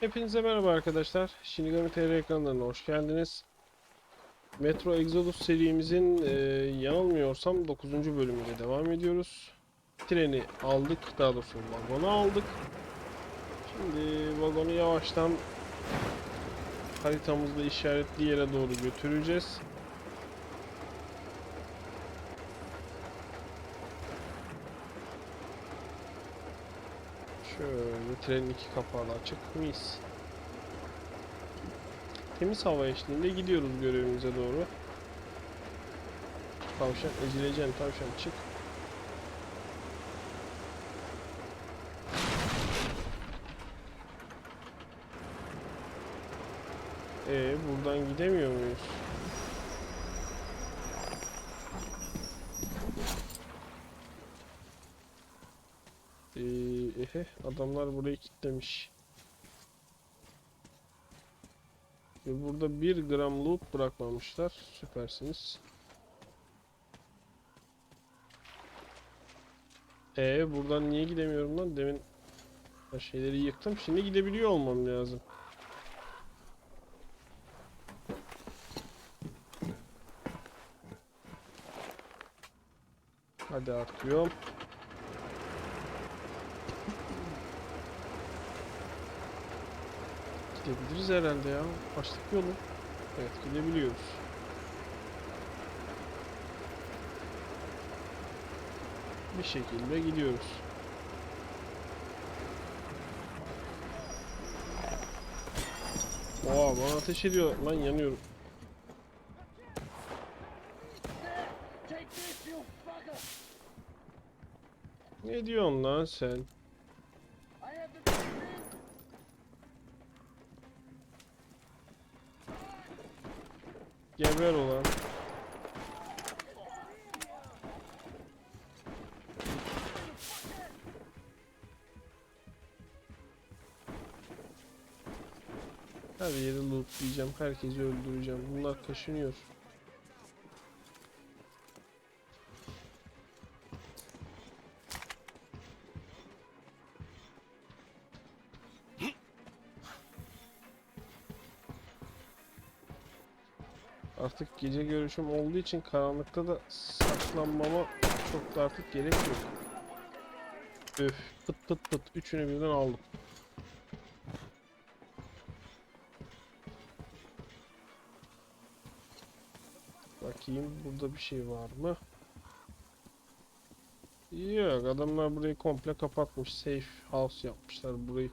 Hepinize merhaba arkadaşlar. Shinigami TR ekranlarına hoş geldiniz. Metro Exodus serimizin e, yanılmıyorsam 9. bölümüyle devam ediyoruz. Treni aldık, daha doğrusu vagonu aldık. Şimdi vagonu yavaştan haritamızda işaretli yere doğru götüreceğiz. Şöyle trenin iki kapağı da açık. Mis. Temiz hava eşliğinde gidiyoruz görevimize doğru. Tavşan ezileceksin tavşan çık. Ee buradan gidemiyor muyuz? Ee, ehe, adamlar burayı kilitlemiş. Ve burada bir gram loot bırakmamışlar. Süpersiniz. Ee buradan niye gidemiyorum lan? Demin şeyleri yıktım. Şimdi gidebiliyor olmam lazım. Hadi atıyorum. Gidebiliriz herhalde ya. Açtık yolu. Evet gidebiliyoruz. Bir şekilde gidiyoruz. Oha bana ateş ediyor. Lan yanıyorum. Ne diyorsun lan sen? Geber ulan. Her yeri lootlayacağım. Herkesi öldüreceğim. Bunlar kaşınıyor. Artık gece görüşüm olduğu için karanlıkta da saklanmama çok da artık gerek yok. Öf pıt pıt pıt üçünü birden aldım. Bakayım burada bir şey var mı? Yok adamlar burayı komple kapatmış. Safe house yapmışlar burayı.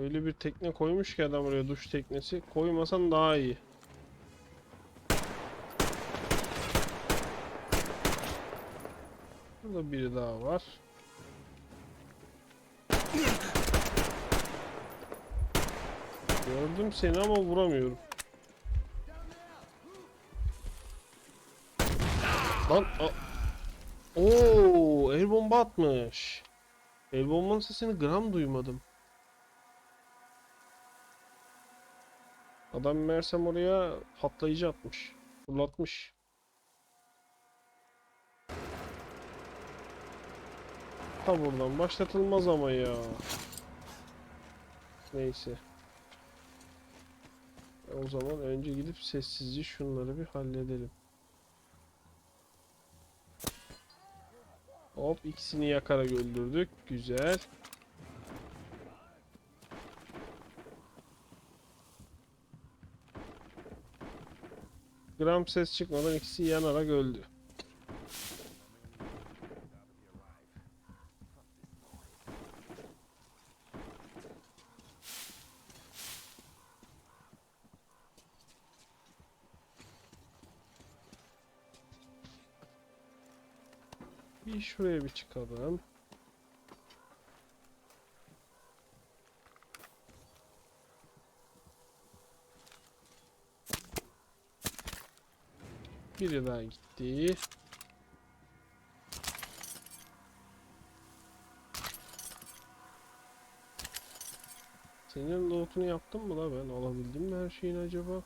Öyle bir tekne koymuş ki adam oraya duş teknesi. Koymasan daha iyi. Burada biri daha var. Gördüm seni ama vuramıyorum. Lan Oo, el bomba atmış. El bombanın sesini gram duymadım. Adam meğersem oraya patlayıcı atmış. Fırlatmış. Ta buradan başlatılmaz ama ya. Neyse. E, O zaman önce gidip sessizce şunları bir halledelim. Hop ikisini yakarak öldürdük. Güzel. Gram ses çıkmadan ikisi yanarak öldü. Bir şuraya bir çıkalım. Biri daha gitti. Senin lootunu yaptım mı la ben? Alabildim mi her şeyini acaba?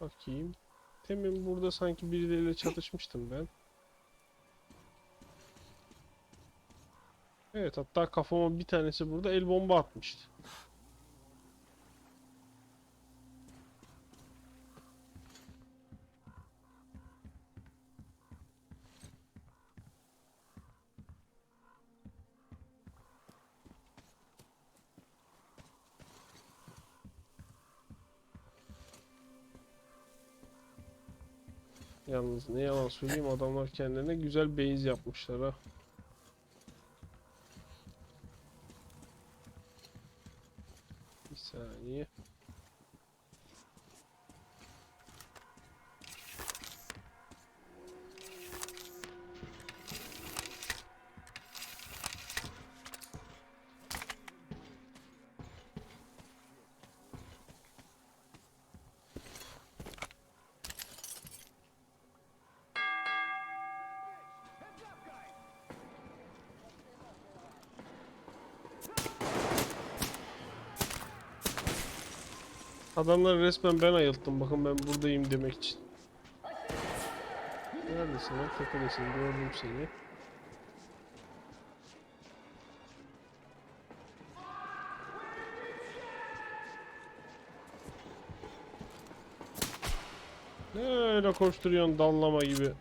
Bakayım. Temin burada sanki birileriyle çatışmıştım ben. Evet hatta kafama bir tanesi burada el bomba atmıştı. Yalnız ne yalan söyleyeyim adamlar kendilerine güzel base yapmışlar ha. Bir saniye. Adamları resmen ben ayılttım. Bakın ben buradayım demek için. Neredesin lan? Tepedesin. Gördüm seni. Ne öyle koşturuyorsun dallama gibi.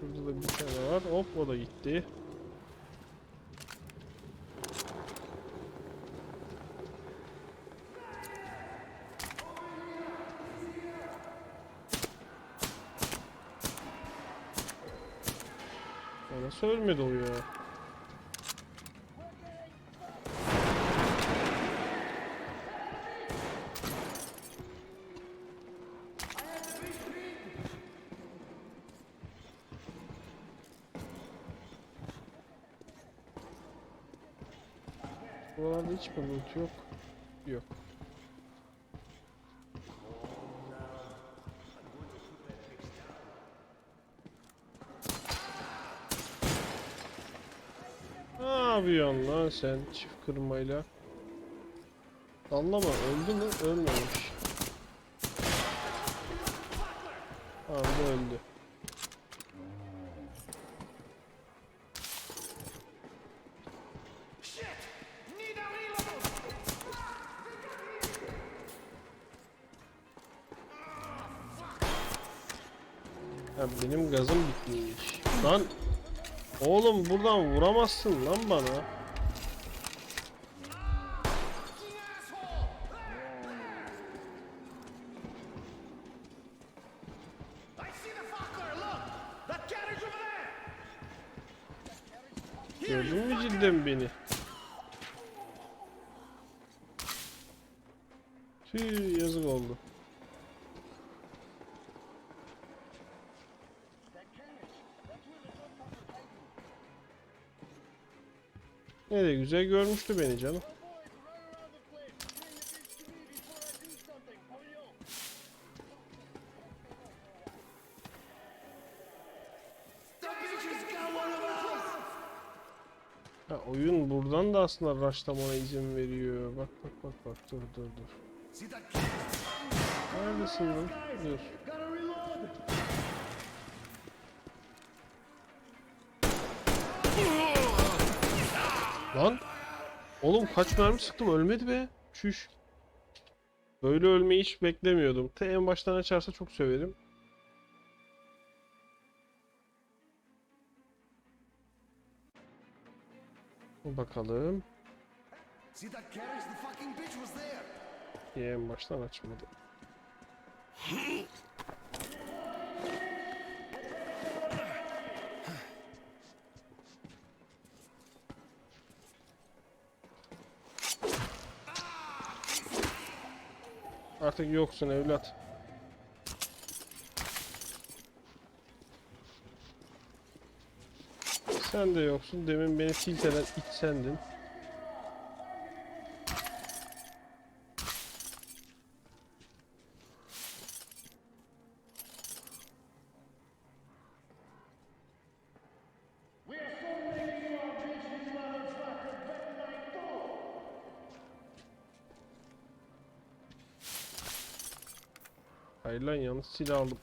Şurada da bir tane var. Hop o da gitti. Nasıl ölmedi o ya? Buralarda hiç mi loot yok? Yok. Ne yapıyorsun lan sen çift kırmayla? Anlama öldü mü? Ölmemiş. Tamam öldü. Carriage over there! Gördün mü cidden beni? Tüh got one of those! Ha, oyun buradan da aslında rushlamana izin veriyor. Bak bak bak bak dur dur dur. Neredesin lan? Dur. Lan! Oğlum kaç mermi sıktım ölmedi be. Çüş. Böyle ölmeyi hiç beklemiyordum. Te en baştan açarsa çok söverim. Bakalım. Niye en baştan açmadı? Artık yoksun evlat. Sen de yoksun. Demin beni tilt eden it sendin. Hayır lan yanlış silah aldım.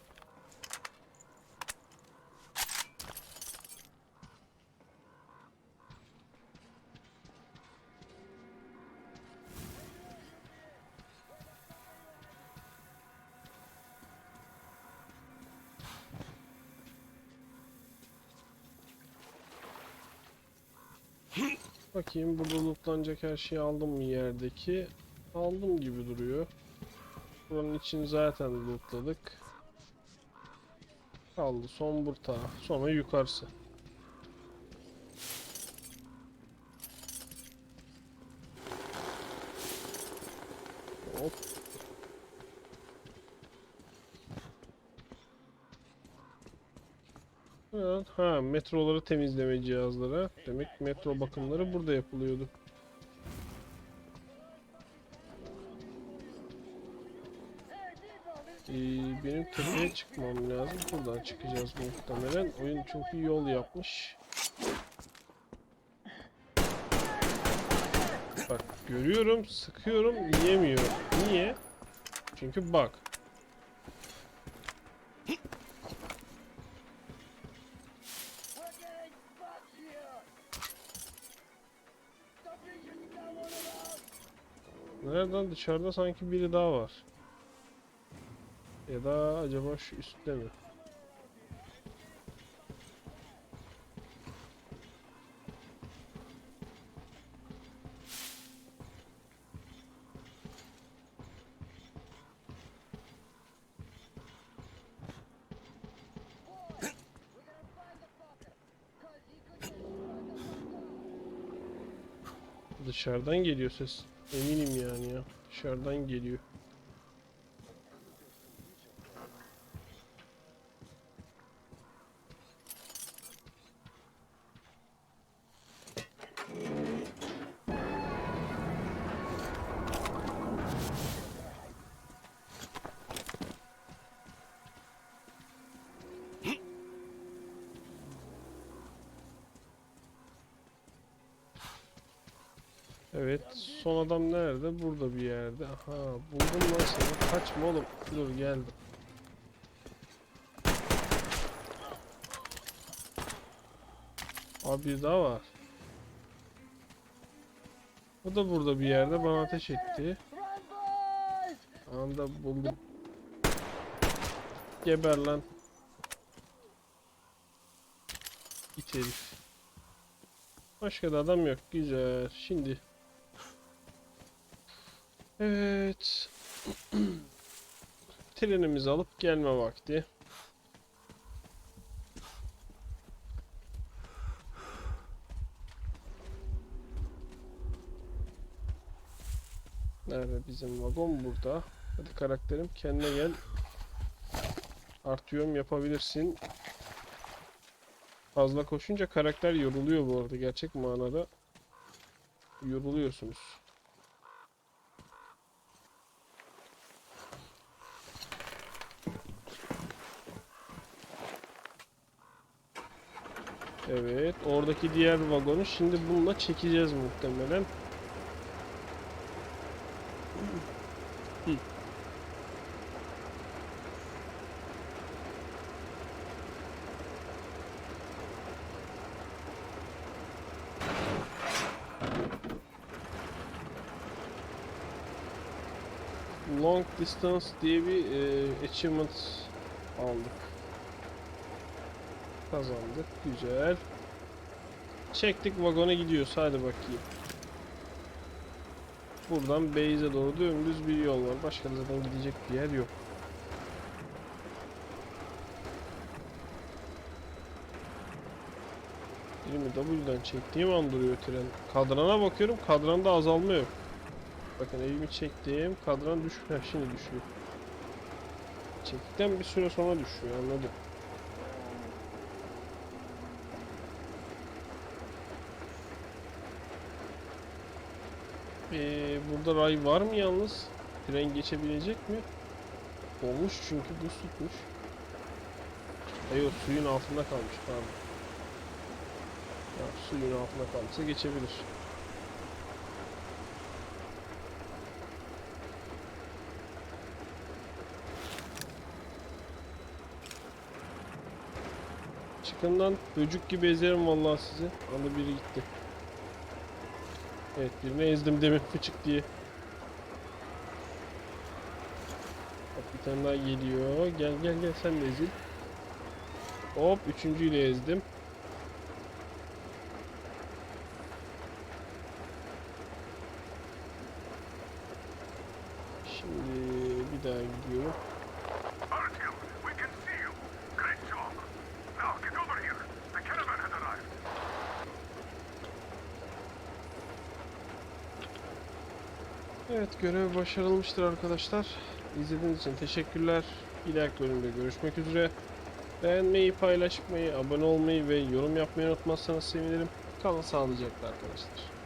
Bakayım burada lootlanacak her şeyi aldım mı yerdeki? Aldım gibi duruyor. Buranın için zaten lootladık. Kaldı son bu taraf. Sonra yukarısı. Hop. Ha metroları temizleme cihazları. Demek metro bakımları burada yapılıyordu. Ee, benim tepeye çıkmam lazım. Buradan çıkacağız muhtemelen. Oyun çünkü yol yapmış. Bak görüyorum, sıkıyorum, yiyemiyor. Niye? Çünkü bak. Nereden? Dışarıda sanki biri daha var. Ya da acaba şu üstte mi? Dışarıdan geliyor ses. Eminim yani ya. Dışarıdan geliyor. Nerede? Burada bir yerde. Aha, buldum lan seni. Kaçma oğlum. Dur geldim. Abi daha var. O da burada bir yerde bana ateş etti. Anda buldum. Geber lan. İt. Başka da adam yok. Güzel. Şimdi. Evet. Trenimizi alıp gelme vakti. Nerede bizim vagon burada. Hadi karakterim kendine gel. Artıyorum yapabilirsin. Fazla koşunca karakter yoruluyor bu arada gerçek manada. Yoruluyorsunuz. Evet, oradaki diğer vagonu şimdi bununla çekeceğiz muhtemelen. Long Distance diye bir e, achievement aldık. Kazandık. Güzel. Çektik vagona gidiyoruz. Hadi bakayım. Buradan base'e doğru dümdüz bir yol var. Başka zaten gidecek bir yer yok. Elimi W'den çektiğim an duruyor tren. Kadrana bakıyorum. Kadranda azalma yok. Bakın elimi çektiğim kadran düş Heh, şimdi düşüyor. Çektikten bir süre sonra düşüyor anladım. Ee, burada ray var mı yalnız? Tren geçebilecek mi? Olmuş çünkü buz tutmuş. Hayır suyun altında kalmış pardon. Ya, suyun altında kalmışsa geçebilir. Çıkından böcük gibi ezerim vallahi sizi. Anı biri gitti. Evet birini ezdim demin fıçık diye. Bak bir tane daha geliyor. Gel gel gel sen de ezil. Hop üçüncüyü de ezdim. Şimdi bir daha gidiyorum. Evet görev başarılmıştır arkadaşlar. İzlediğiniz için teşekkürler. Bir dahaki bölümde görüşmek üzere. Beğenmeyi, paylaşmayı, abone olmayı ve yorum yapmayı unutmazsanız sevinirim. Kalın sağlıcakla arkadaşlar.